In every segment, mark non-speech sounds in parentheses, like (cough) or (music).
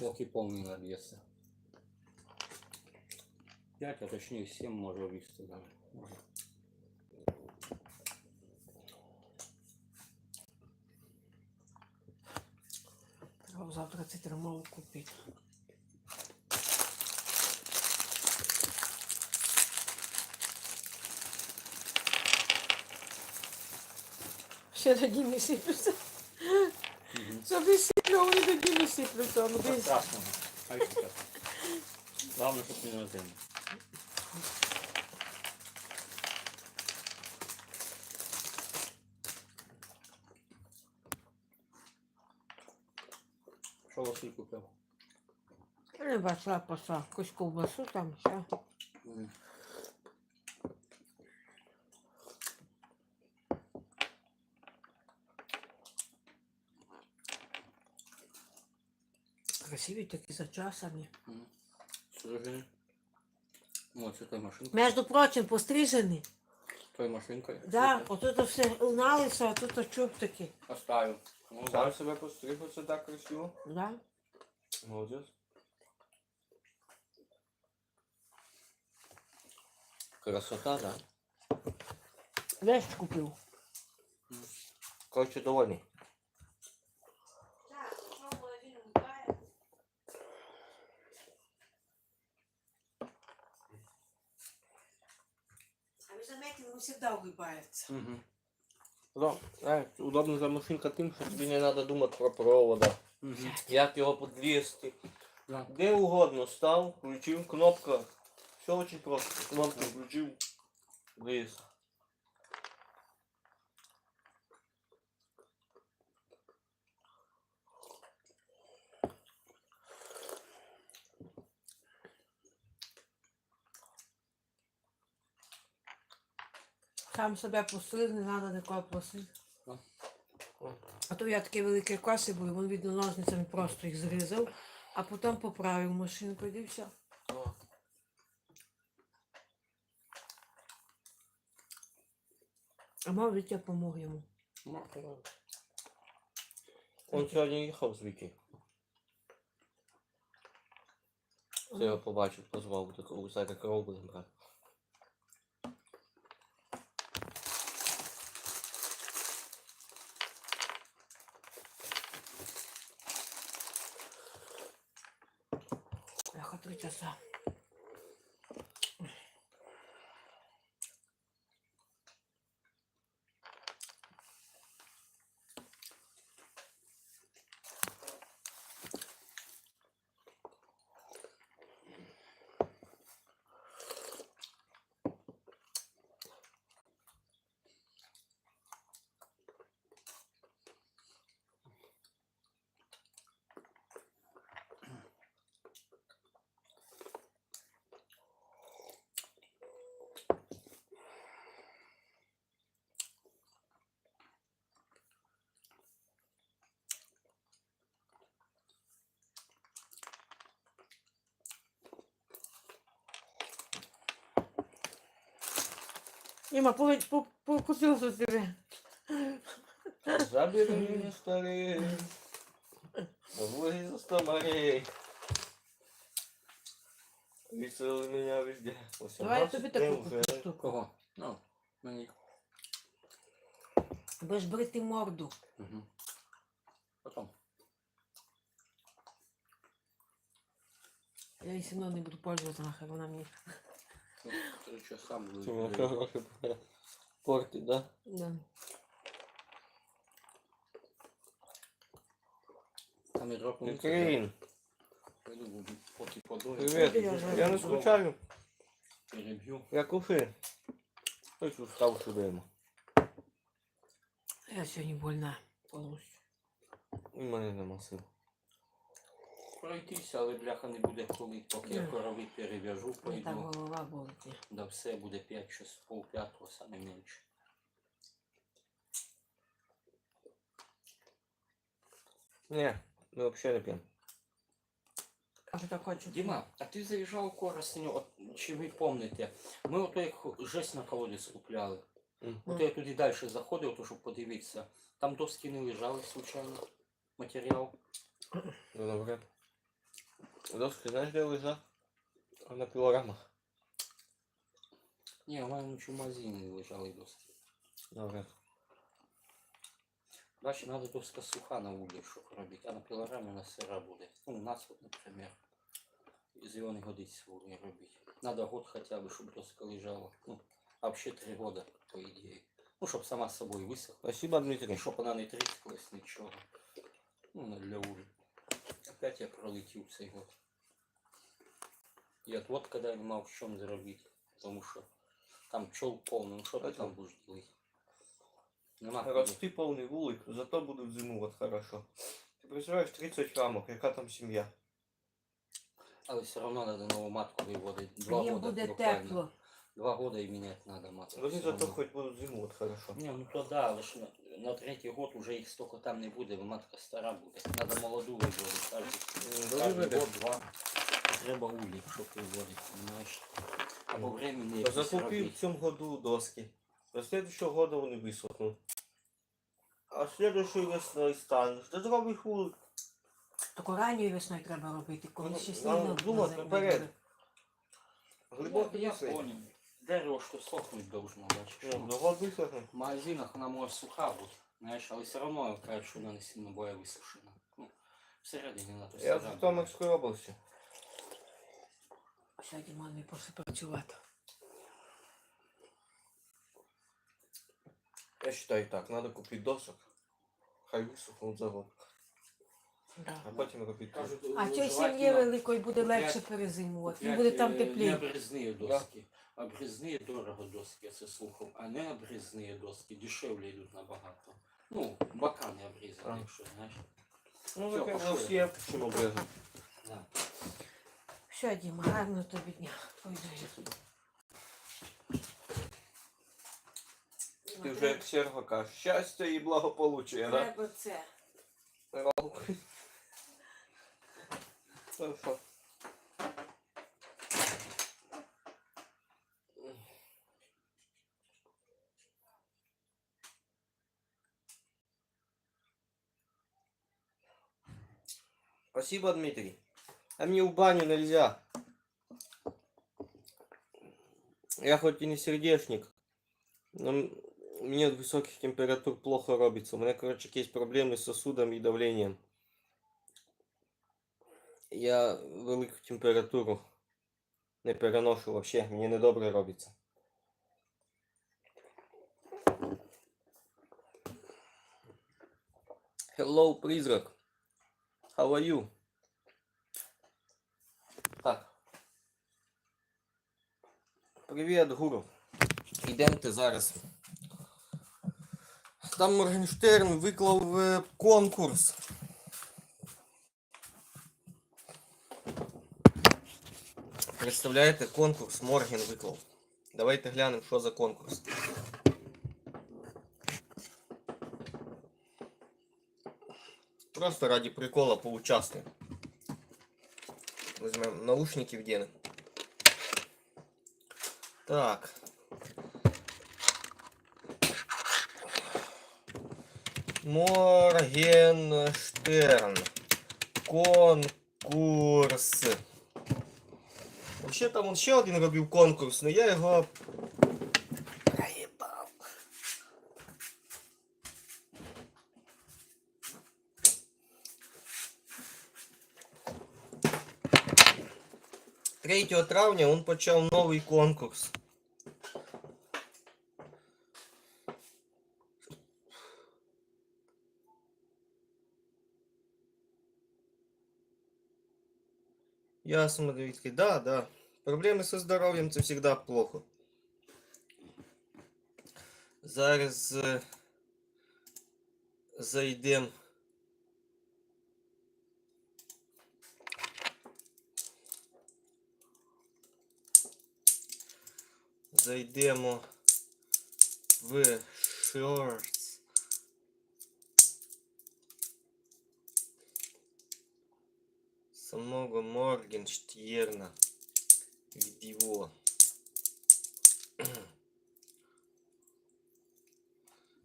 Поки повний наб'ється. 5, а точніше 7 може вісти. Може. Треба завтра цитрамову купити. Ще тоді не сиплються. Мгм. Собі вони тоді не сиплються. Ну, десь. Хай так. Главное, щоб не на землю. Що Василь купив? Я не бачила пошла якусь ковбасу там, все. Мгм. Красиві такі зачасані. Стрижені. О, це той машинка. Між прочим, пострижені. Той машинка. Да, отут все уналися, а тут чубтики. Оставив. Ну, да. себе постриг оце так красиво. Да? Молодець. Красота, да? Весь купив. Коротше, довольний. А ви заметили, улыбається. Угу. Да, знаешь, удобно за машинка тим, що тобі не треба думати про провода. Угу. Як його подвести. Да. Де угодно став, включив кнопка. Все очень просто. Кнопку включив. Вис. Сам себе постриг, не треба нікого просити. А то я такі великі коси були, він видно ножницями просто їх зрізав, а потім поправив машинку і все. А мав Вітя помог йому. Он сьогодні їхав з Віки. Це я побачив, позвав до такого всяка корову будемо брати. Kasa. Іма, покусив за тебе. Забери старий. Вылез за сто морей. Меня везде. Давай я тобі таку штуку. Кого? Ну, мені. Будеш брити морду. Угу. Потом. Я її все не буду пользуватися, нахер вона мені. Буду. Чего, хороший портит, да? Да. Там ядро помните, Украин, привет. Я не скучаю. Переб'ю. Я кушаю. Ось устав сюди йому. Я сьогодні больна в мене нема сил. Пройтися, але бляха не буде коли, поки я корови перев'яжу, пойду. голова болить. Да все буде 5 час, пол п'ятого, саме менше. Ні, ми взагалі не п'ємо. А що так хочу? Діма, а ти заїжджав у Коростеню, от, чи ви пам'ятаєте, ми ото як жесть на колодязь купляли. Мгм. От я туди далі заходив, то, щоб подивитися. Там доски не лежали, случайно. Матеріал. Ну, добре. Доски знаешь, где лежат? На пилорамах. Ні, у мене в лежали доски. Добре. Бачиш, треба доска суха на вулі, щоб робити, а на пілорамі на сира буде. Ну, у нас, от, наприклад, з його не годиться вулі робити. Надо год хоча б, щоб доска лежала. Ну, а взагалі три года, по ідеї. Ну, щоб сама з собою висохла. Спасибо, Дмитрий. Щоб вона не тріскалась, нічого. Ну, для улі. Опять я пролетів цей год. І от вот коли я не мав в чому зробити, тому що там пчел повно, ну що ти там будеш робити? Нема. Рости полный вулик, зато буду в зиму вот хорошо. Ты представляешь, 30 рамок, яка там сім'я? Але все одно треба нову матку виводити. Два Їм года буде буквально. тепло. Два года і міняти треба матку. Вони зато одно. хоть будуть зиму вот хорошо. Ні, ну то да, але ж на, на третій год уже їх стільки там не буде, бо матка стара буде. Треба молоду виводити. Кожен, кожен год, два. Треба улі, щоб виводити, понимаєш? Або времени Та якісь закупив робити. в цьому году доски. До следующего года вони висохнуть. А следующей весною станеш. Ти зробиш вулик. Таку ранньою весною треба робити, коли Ну, ще нам сніг думати на землі наперед. буде. Глибокий я висохне. понял. Дерево, що сохнуть должно, бачиш. Ну. В магазинах вона може суха бути, знаєш, але все одно кажуть, що вона не сильно буває висушена. Ну, всередині вона то Я в сира Житомирській області. Сьогодні не після працювати. Я считаю так, надо купити досок. Хай висохнуть за год. Да. А потім робити. Кажуть, А цій сім'ї великої буде легше перезимувати. І буде там е, тепліше. Не обрізні доски. Обрізні дорого доски, я це слухав, а не обрізні доски дешевле йдуть набагато. Ну, бока не обрізані, А. якщо знаєш. Ну, Всё, таке пошли. всі чим обрезати. Да. Все, Діма, гарно тобі дня. Пойду. Ти вже як Серго кажеш, щастя і благополуччя, да? Треба це. Спасибо, Дмитрий. А мне в баню нельзя. Я хоть и не сердечник, но мне от высоких температур плохо робится. У меня, короче, есть проблемы с сосудом и давлением. Я велику температуру не переношу вообще, мені недобре робиться. Hello, призрак. How are you? Так. Привіт, гуру. Ідемте зараз. Там Моргенштерн виклав е, конкурс. Представляєте, конкурс Морген виклав. Давайте глянемо, що за конкурс. Просто ради прикола поучаствуем. Возьмем наушники вденем. Так. Моргенштерн. Конкурс. Вообще там он ще один робив конкурс, но я його проїбав. Третього травня він почав новий конкурс. Ясно, Давидки. Да, да. Проблемы со здоров'ям це всегда плохо. Зараз е, зайдем. Зайдемо в Shorts. Самого Моргенштерна. Відео. (clears throat)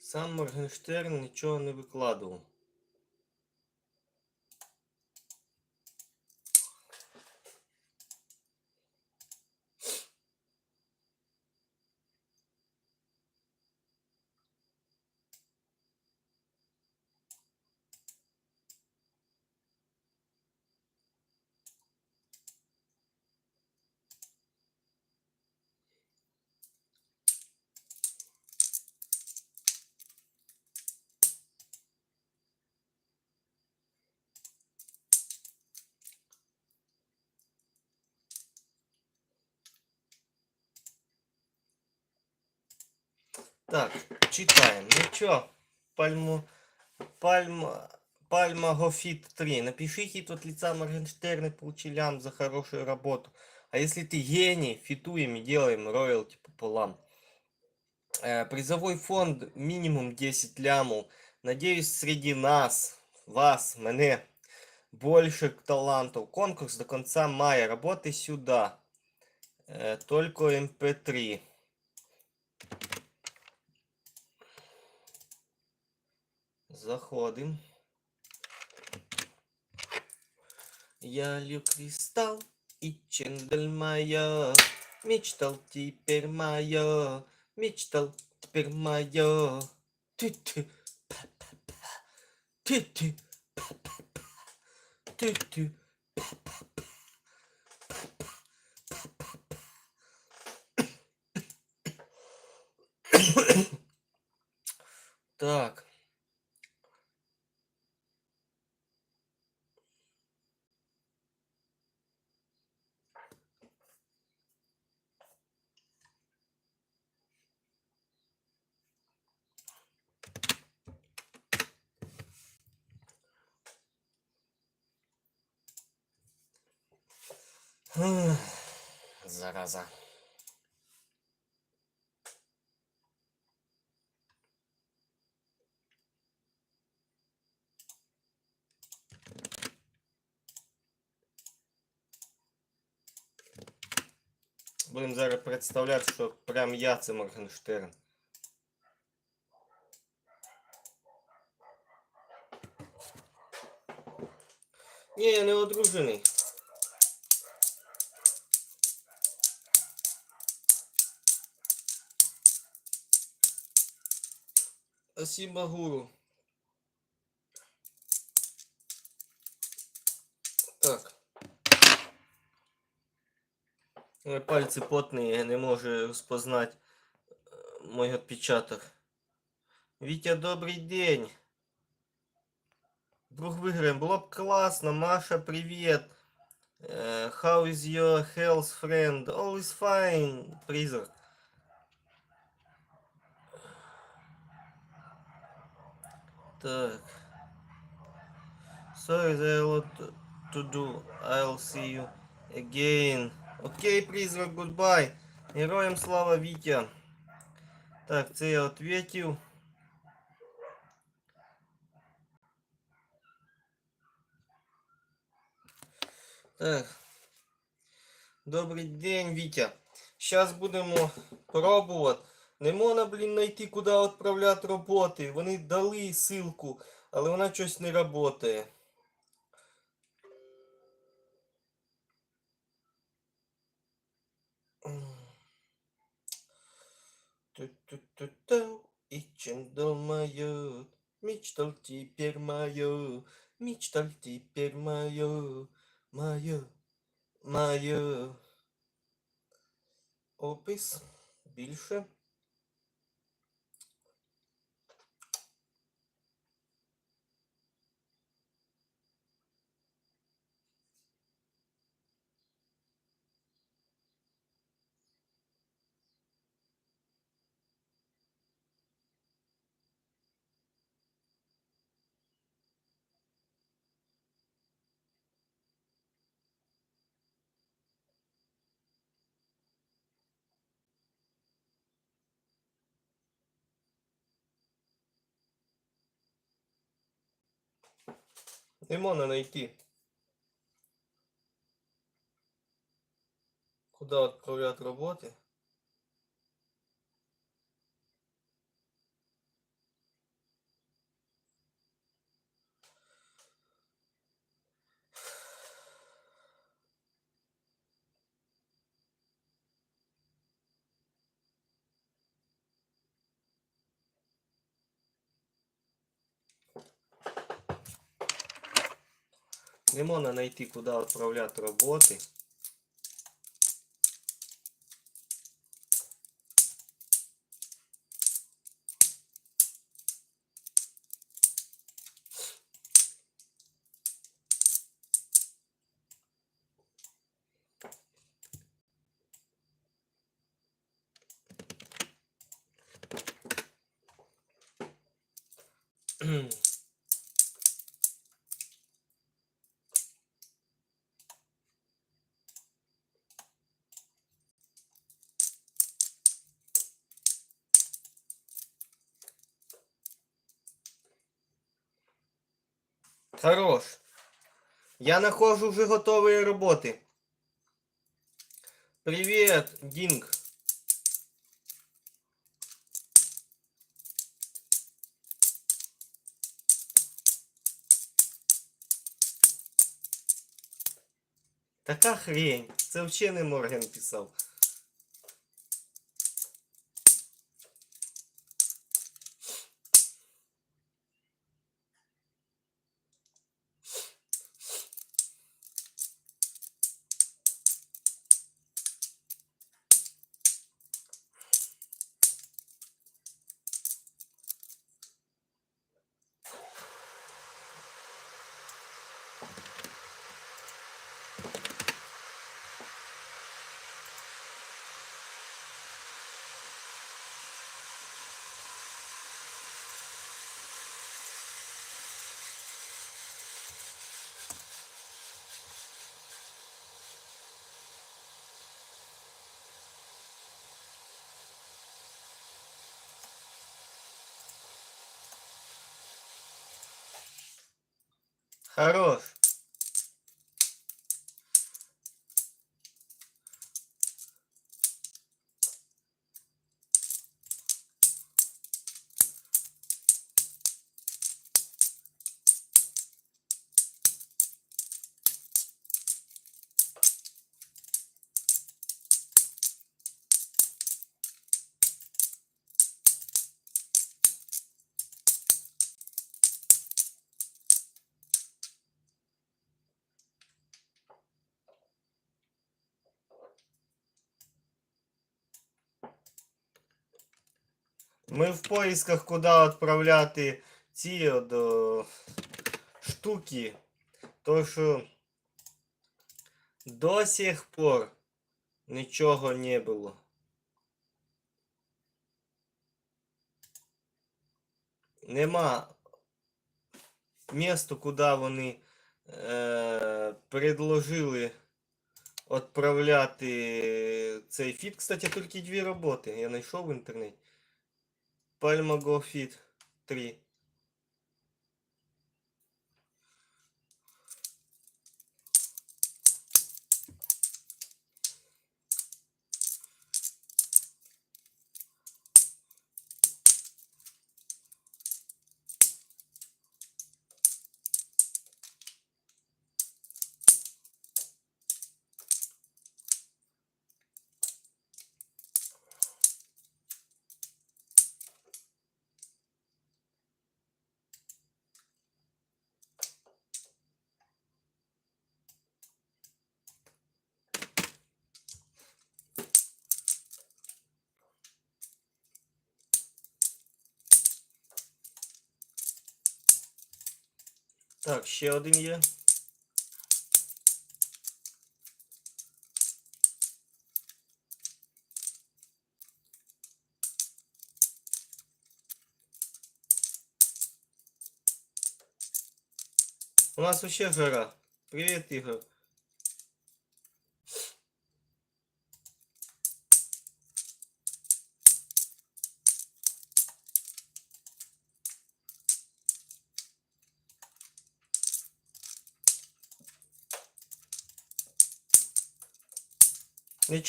Сам Моргенштерн нічого не викладував. Так, читаем. Ну чё, пальму, пальма, пальма Гофит 3. Напишите тут лица Моргенштерна Паучелям за хорошую работу. А если ты гений, фитуем и делаем роялти пополам. Э, призовой фонд минимум 10 лямов. Надеюсь, среди нас, вас, мене, больше талантов. Конкурс до конца мая. Работай сюда. Э, только МП3. Заходим. Я лью кристалл и чендель моя. Мечтал теперь моя. Мечтал теперь моя. Ты-ты. Ты-ты. Ты-ты. (coughs) Так. Зараза. Будемо зараз представляти, що прям я це Моргенштерн. Ні, я не одружений. Спасибо, гуру. Так. Ой, Пальці потні, я не можу розпознати е, мой отпечаток. Вітя, добрий день. Друг виграємо. Було б класно. Маша, привіт. Е, How is your health, friend? All is fine, призрак. Так. Sorry, there a lot to do. I'll see you again. Окей, призрак, goodbye. Героям слава Вітя. Так, це я ответив. Так. Добрий день, Вітя. Зараз будемо пробувати. Не можна, блін, знайти, куди відправляти роботи. Вони дали ссылку, але вона щось не працює. Ту-ту-ту-ту, и чендал мое, мечтал теперь мое, мечтал теперь мое, мое, мое. Опис більше. Не можна знайти. Куда відправляти роботи? Не можна знайти, куди відправляти роботи. Mm-hmm. Хорош. Я нахожу уже готовые работы. Привет, Динг. Така хрень. Це вчений Морген писав. Хорош. Ми в поисках, куди відправляти ці от, о, штуки. То що до сих пор нічого не було. Нема місту, куди вони е, предложили відправляти цей фіт. Кстати, тільки дві роботи. Я знайшов в інтернеті. Palma Go Fit 3. Так, ще один є. У нас ще гора. Привет, Игорь.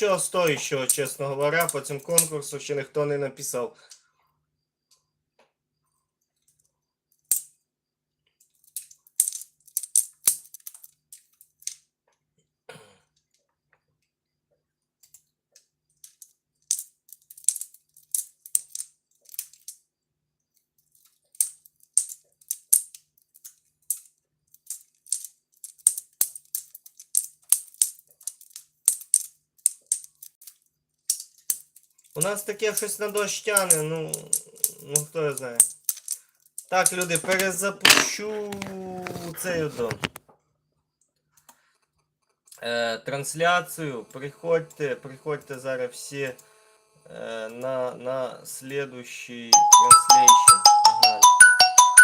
Нічого стоящого, чесно говоря, по цьому конкурсу ще ніхто не написав. нас таке щось на дощ тяне, ну, ну хто його знає. Так, люди, перезапущу цей до. Е, трансляцію. Приходьте, приходьте зараз всі е, на, на следующий транслейшн.